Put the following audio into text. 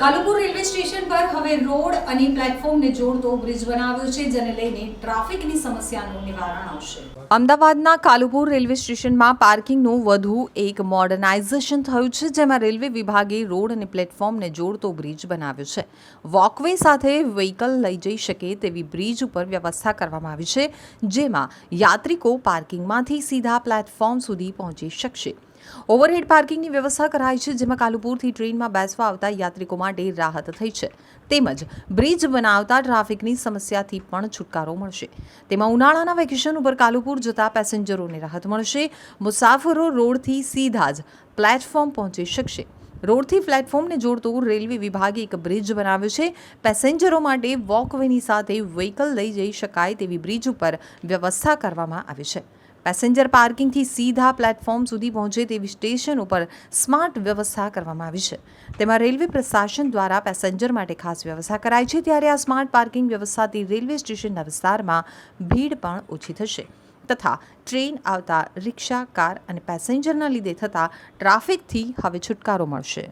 Kalupur railway station પર હવે road અને પ્લેટફોર્મને જોડતો બ્રિજ બનાવ્યો છે, જેને લઈને ટ્રાફિકની સમસ્યાનું નિવારણ આવશે. અમદાવાદના કાલુપુર રેલવે સ્ટેશનમાં પાર્કિંગનું વધુ એક મોડર્નાઇઝેશન થયું છે, જેમાં રેલવે વિભાગે રોડ અને પ્લેટફોર્મને જોડતો બ્રિજ બનાવ્યો છે. વોકવે સાથે વ્હીકલ લઈ જઈ શકે તેવી બ્રિજ ઉપર વ્યવસ્થા કરવામાં આવી છે, જેમાં યાત્રિકો પાર્કિંગમાંથી સીધા પ્લેટફોર્મ સુધી પહોંચી શકશે. ઓવરહેડ પાર્કિંગની વ્યવસ્થા કરાઈ છે, જેમાં કાલુપુરથી ટ્રેનમાં બેસવા આવતા યાત્રિકો માટે રાહત થઈ છે. તેમજ બ્રિજ બનાવતા ટ્રાફિકની સમસ્યાથી પણ છુટકારો મળશે. તેમાં ઉનાળાના વેકેશન ઉપર કાલુપુર જતા પેસેન્જરોને રાહત મળશે. મુસાફરો રોડથી સીધા જ પ્લેટફોર્મ પહોંચી શકશે. રોડથી પ્લેટફોર્મને જોડતું રેલવે વિભાગે એક બ્રિજ બનાવ્યો છે. પેસેન્જરો માટે વોકવેની સાથે વ્હીકલ લઈ જઈ શકાય તેવી બ્રિજ ઉપર વ્યવસ્થા કરવામાં આવી છે. પેસેન્જર પાર્કિંગથી સીધા પ્લેટફોર્મ સુધી પહોંચે તેવી સ્ટેશન ઉપર સ્માર્ટ વ્યવસ્થા કરવામાં આવી છે. તેમાં રેલવે પ્રશાસન દ્વારા પેસેન્જર માટે ખાસ વ્યવસ્થા કરાઈ છે. ત્યારે આ સ્માર્ટ પાર્કિંગ વ્યવસ્થાથી રેલવે સ્ટેશનના વિસ્તારમાં ભીડ પણ ઓછી થશે. તથા ટ્રેન આવતા રિક્ષા કાર અને પેસેન્જરના લીધે થતા ટ્રાફિકથી હવે છુટકારો મળશે.